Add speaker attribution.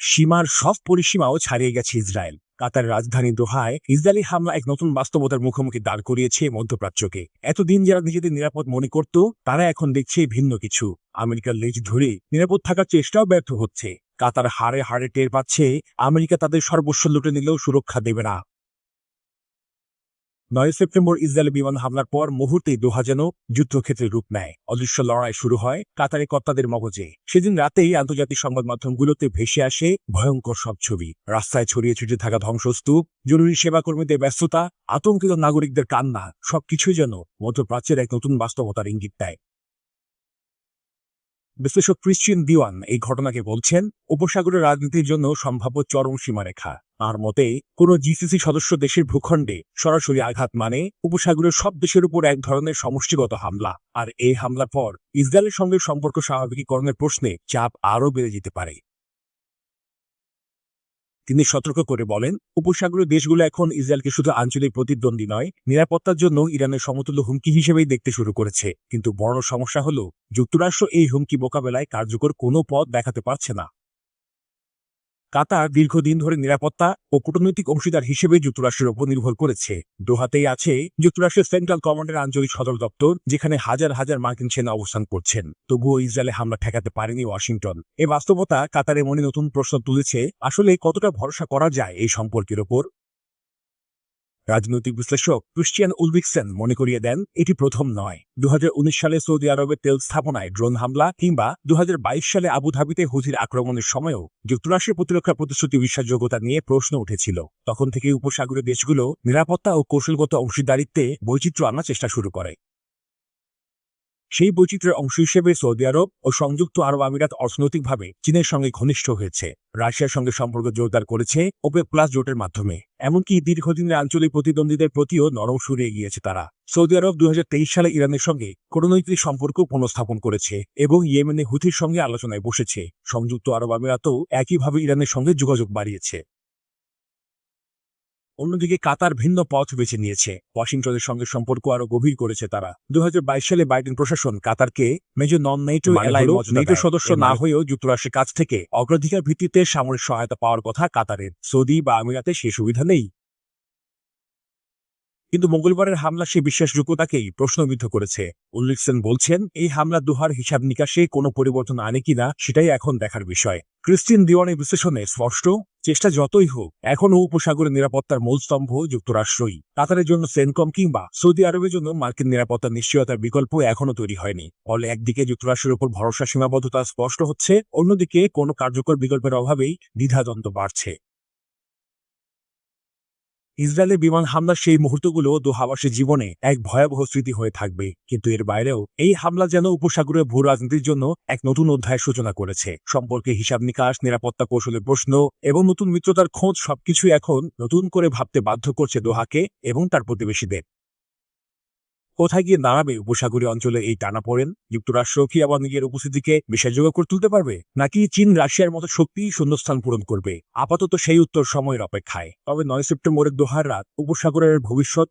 Speaker 1: সীমার সব পরিসীমাও ছাড়িয়ে গেছে ইসরায়েল। কাতার রাজধানী দোহায় ইসরায়েলি হামলা এক নতুন বাস্তবতার মুখোমুখি দাঁড় করিয়েছে মধ্যপ্রাচ্যকে। এতদিন যারা নিজেদের নিরাপদ মনে করত, তারা এখন দেখছে ভিন্ন কিছু। আমেরিকার লেজ ধরে নিরাপদ থাকার চেষ্টাও ব্যর্থ হচ্ছে। কাতার হাড়ে হাড়ে টের পাচ্ছে, আমেরিকা তাদের সর্বস্ব লুটে নিলেও সুরক্ষা দেবে না। নয় সেপ্টেম্বর ইসরায়েলি বিমান হামলার পর মুহূর্তেই দোহা যেন যুদ্ধক্ষেত্রে রূপ নেয়। অদৃশ্য লড়াই শুরু হয় কাতারে কর্তাদের মগজে। সেদিন রাতেই আন্তর্জাতিক সংবাদ মাধ্যমগুলোতে ভেসে আসে ভয়ঙ্কর সব ছবি। রাস্তায় ছড়িয়ে ছিটিয়ে থাকা ধ্বংসস্তূপ, জরুরি সেবাকর্মীদের ব্যস্ততা, আতঙ্কিত নাগরিকদের কান্না, সবকিছুই যেন মধ্যপ্রাচ্যের এক নতুন বাস্তবতার ইঙ্গিত দেয়। বিশ্লেষক ক্রিশ্চিয়ান দিওয়ান এই ঘটনাকে বলছেন, উপসাগরের রাজনীতির জন্য সম্ভাব্য চরম সীমারেখা। তার মতে, কোন জিসিসি সদস্য দেশের ভূখণ্ডে সরাসরি আঘাত মানে উপসাগরের সব দেশের উপর এক ধরনের সমষ্টিগত হামলা। আর এই হামলার পর ইসরায়েলের সঙ্গে সম্পর্ক স্বাভাবিকীকরণের প্রশ্নে চাপ আরও বেড়ে যেতে পারে। তিনি সতর্ক করে বলেন, উপসাগরীয় দেশগুলো এখন ইসরায়েলকে শুধু আঞ্চলিক প্রতিদ্বন্দ্বী নয়, নিরাপত্তার জন্য ইরানের সমতুল্য হুমকি হিসেবেই দেখতে শুরু করেছে। কিন্তু বড় সমস্যা হল, যুক্তরাষ্ট্র এই হুমকি মোকাবেলায় কার্যকর কোনো পথ দেখাতে পারছে না। কাতার দীর্ঘদিন ধরে নিরাপত্তা ও কূটনৈতিক অংশীদার হিসেবে যুক্তরাষ্ট্রের উপর নির্ভর করেছে। দোহাতেই আছে যুক্তরাষ্ট্রের সেন্ট্রাল কমান্ডের আঞ্চলিক সদর দপ্তর, যেখানে হাজার হাজার মার্কিন সেনা অবস্থান করছেন। তবুও ইসরায়েলে হামলা ঠেকাতে পারেনি ওয়াশিংটন। এ বাস্তবতা কাতারে মনে নতুন প্রশ্ন তুলেছে, আসলে কতটা ভরসা করা যায় এই সম্পর্কের ওপর? রাজনৈতিক বিশ্লেষক ক্রিশ্চিয়ান উলভিকসেন মনে করিয়ে দেন, এটি প্রথম নয়। দু সালে সৌদি আরবের তেল স্থাপনায় ড্রোন হামলা কিংবা দু হাজার বাইশ সালে আবুধাবিতে হুজির আক্রমণের সময়ও যুক্তরাষ্ট্রের প্রতিরক্ষা প্রতিশ্রুতি বিশ্বাসযোগ্যতা নিয়ে প্রশ্ন উঠেছিল। তখন থেকে উপসাগরীয় দেশগুলো নিরাপত্তা ও কৌশলগত অংশীদারিত্বে বৈচিত্র্য আনার চেষ্টা শুরু করে। সেই বৈচিত্র্যের অংশ হিসেবে সৌদি আরব ও সংযুক্ত আরব আমিরাত অর্থনৈতিকভাবে চীনের সঙ্গে ঘনিষ্ঠ হয়েছে। রাশিয়ার সঙ্গে সম্পর্ক জোরদার করেছে ওপেক প্লাস জোটের মাধ্যমে। এমনকি দীর্ঘদিনের আঞ্চলিক প্রতিদ্বন্দ্বীদের প্রতিও নরম সুরে এগিয়েছে তারা। সৌদি আরব দুই হাজার তেইশ সালে ইরানের সঙ্গে কূটনৈতিক সম্পর্ক পুনঃস্থাপন করেছে এবং ইয়েমেনে হুথির সঙ্গে আলোচনায় বসেছে। সংযুক্ত আরব আমিরাতও একইভাবে ইরানের সঙ্গে যোগাযোগ বাড়িয়েছে। অন্যদিকে কাতার ভিন্ন পথ বেছে নিয়েছে। ওয়াশিংটনের সঙ্গে সম্পর্ক আরও গভীর করেছে তারা। দু সালে বাইডেন প্রশাসন কাতারকে মেজর নন নেটো
Speaker 2: মানে
Speaker 1: নেটো সদস্য না
Speaker 2: মানে-
Speaker 1: হয়েও যুক্তরাষ্ট্রের কাছ থেকে অগ্রাধিকার ভিত্তিতে সামরিক সহায়তা পাওয়ার কথা কাতারের। সৌদি বা আমিরাতে সে সুবিধা নেই। কিন্তু মঙ্গলবারের হামলা সে বিশ্বাসযোগ্যতাকেই প্রশ্নবিদ্ধ করেছে। উল্লিখসেন বলছেন এই হামলা দুহার হিসাব নিকাশে কোনো পরিবর্তন আনে কিনা সেটাই এখন দেখার বিষয়। ক্রিস্টিন দিওয়ানের বিশ্লেষণে স্পষ্ট চেষ্টা যতই হোক, এখনও উপসাগরের নিরাপত্তার মূল স্তম্ভ যুক্তরাষ্ট্রই। কাতারের জন্য সেনকম কিংবা সৌদি আরবের জন্য মার্কিন নিরাপত্তা নিশ্চয়তার বিকল্প এখনও তৈরি হয়নি। ফলে একদিকে যুক্তরাষ্ট্রের উপর ভরসা সীমাবদ্ধতা স্পষ্ট হচ্ছে, অন্যদিকে কোনো কার্যকর বিকল্পের অভাবেই দ্বিধাদ্বন্দ্ব বাড়ছে। ইসরায়েলের বিমান হামলার সেই মুহূর্তগুলো দোহাবাসের জীবনে এক ভয়াবহ স্মৃতি হয়ে থাকবে। কিন্তু এর বাইরেও এই হামলা যেন উপসাগরের ভূ রাজনীতির জন্য এক নতুন অধ্যায়ের সূচনা করেছে। সম্পর্কে হিসাব নিকাশ, নিরাপত্তা কৌশলের প্রশ্ন এবং নতুন মিত্রতার খোঁজ সবকিছু এখন নতুন করে ভাবতে বাধ্য করছে দোহাকে এবং তার প্রতিবেশীদের। কোথায় গিয়ে দাঁড়াবে উপসাগরীয় অঞ্চলে এই টানা পড়েন? যুক্তরাষ্ট্র কি আবার নিজের উপস্থিতিকে বিশ্বাসযোগ্য করে তুলতে পারবে? নাকি চীন রাশিয়ার মতো শক্তি শূন্যস্থান পূরণ করবে? আপাতত সেই উত্তর সময়ের অপেক্ষায়। তবে নয় সেপ্টেম্বরের দোহার রাত উপসাগরের ভবিষ্যৎ